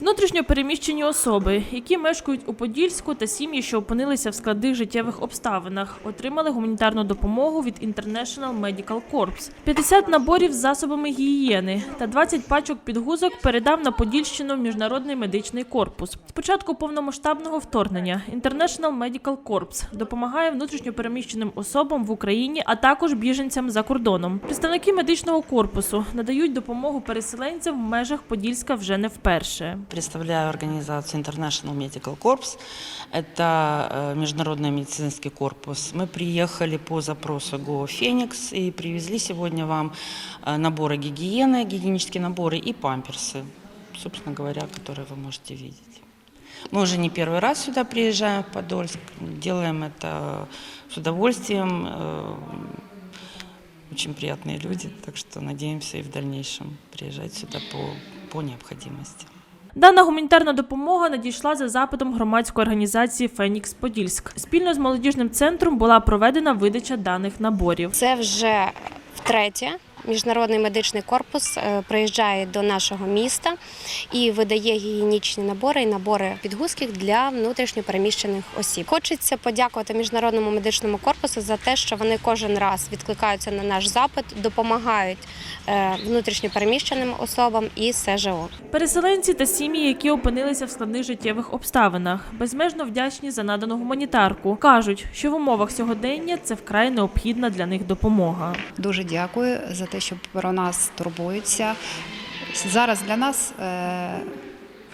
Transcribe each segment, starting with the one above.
Внутрішньо переміщені особи, які мешкають у Подільську та сім'ї, що опинилися в складних життєвих обставинах, отримали гуманітарну допомогу від International Medical Corps. 50 наборів з засобами гігієни та 20 пачок підгузок передав на Подільщину міжнародний медичний корпус. З початку повномасштабного вторгнення International Medical Corps допомагає внутрішньо переміщеним особам в Україні, а також біженцям за кордоном. Представники медичного корпусу надають допомогу переселенцям в межах Подільська вже не вперше. Представляю организацию International Medical Corps. Это э, международный медицинский корпус. Мы приехали по запросу ГО «Феникс» и привезли сегодня вам э, наборы гигиены, гигиенические наборы и памперсы, собственно говоря, которые вы можете видеть. Мы уже не первый раз сюда приезжаем, в Подольск. Делаем это с удовольствием. э, Очень приятные люди, так что надеемся и в дальнейшем приезжать сюда по, по необходимости. Дана гуманітарна допомога надійшла за запитом громадської організації Фенікс Подільськ. Спільно з молодіжним центром була проведена видача даних наборів. Це вже втретє. Міжнародний медичний корпус е, приїжджає до нашого міста і видає гігієнічні набори і набори підгузків для внутрішньопереміщених осіб. Хочеться подякувати міжнародному медичному корпусу за те, що вони кожен раз відкликаються на наш запит, допомагають е, внутрішньопереміщеним особам і СЖО. Переселенці та сім'ї, які опинилися в складних життєвих обставинах, безмежно вдячні за надану гуманітарку. кажуть, що в умовах сьогодення це вкрай необхідна для них допомога. Дуже дякую за те, що про нас турбуються. Зараз для нас е,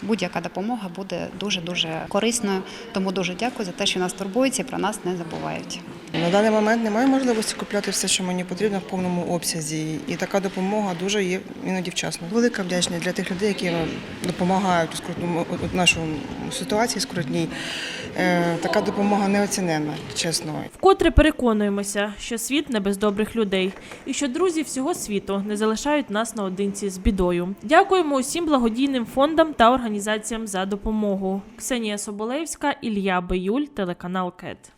будь-яка допомога буде дуже дуже корисною. Тому дуже дякую за те, що нас турбуються і про нас не забувають. На даний момент немає можливості купляти все, що мені потрібно в повному обсязі, і така допомога дуже є іноді вчасно. Велика вдячність для тих людей, які допомагають у скрутному у нашу ситуації скрутній. Е, Така допомога неоціненна, чесно. Вкотре переконуємося, що світ не без добрих людей, і що друзі всього світу не залишають нас наодинці з бідою. Дякуємо усім благодійним фондам та організаціям за допомогу. Ксенія Соболевська, Ілля Биюль, телеканал КЕТ.